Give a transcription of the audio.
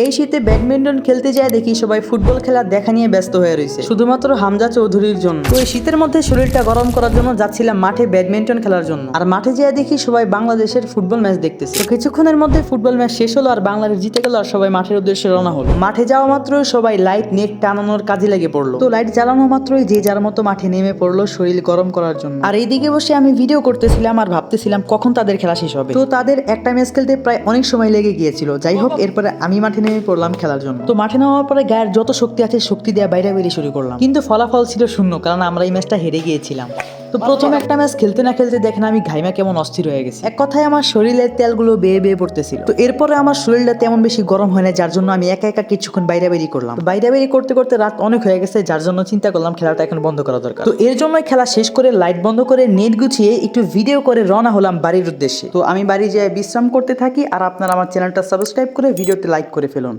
এই শীতে ব্যাডমিন্টন খেলতে যায় দেখি সবাই ফুটবল খেলার দেখা নিয়ে ব্যস্ত হয়ে রয়েছে। শুধুমাত্র হামজা চৌধুরীর জন্য। তো এই শীতের মধ্যে শরীরটা গরম করার জন্য যাচ্ছিলাম মাঠে ব্যাডমিন্টন খেলার জন্য। আর মাঠে যেয়ে দেখি সবাই বাংলাদেশের ফুটবল ম্যাচ দেখতেছে। তো কিছুক্ষণের মধ্যে ফুটবল ম্যাচ শেষ হলো আর বাংলাদেশ জিতে গেল আর সবাই মাঠের উদ্দেশ্যে রওনা হলো। মাঠে যাওয়া মাত্রই সবাই লাইট নেট টানানোর কাজে লেগে পড়ল। তো লাইট জ্বালানো মাত্রই যে যার মতো মাঠে নেমে পড়ল শরীর গরম করার জন্য। আর এইদিকে বসে আমি ভিডিও করতেছিলাম আর ভাবতেছিলাম কখন তাদের খেলা শেষ হবে। তো তাদের একটা ম্যাচ খেলতে প্রায় অনেক সময় লেগে গিয়েছিল। যাই হোক, এরপরে আমি মাঠে নেমে পড়লাম খেলার জন্য। তো মাঠে নামার পরে গায়ের যত শক্তি আছে, শক্তি দেওয়া বাইরে বেরিয়ে শুরু করলাম। কিন্তু ফলাফল ছিল শূন্য, কারণ আমরা এই ম্যাচটা হেরে গিয়েছিলাম। তো প্রথমে একটা ম্যাচ খেলতে না খেলতে দেখেন আমি ঘাইমা কেমন অস্থির হয়ে গেছি। এক কথায় আমার শরীরের তেলগুলো বেয়ে বেয়ে পড়তেছিল। তো এরপরে আমার শরীরটা তেমন বেশি গরম হয় না যার জন্য আমি একা একা কিছুক্ষণ বাইরে বেরিয়ে করলাম। বাইরে বেরিয়ে করতে করতে রাত অনেক হয়ে গেছে, যার জন্য চিন্তা করলাম খেলাটা এখন বন্ধ করা দরকার। তো এর জন্য খেলা শেষ করে লাইট বন্ধ করে নেট গুছিয়ে একটু ভিডিও করে রওনা হলাম বাড়ির উদ্দেশ্যে। তো আমি বাড়ি যেয়ে বিশ্রাম করতে থাকি, আর আপনারা আমার চ্যানেলটা সাবস্ক্রাইব করে ভিডিওতে লাইক করে ফেলুন।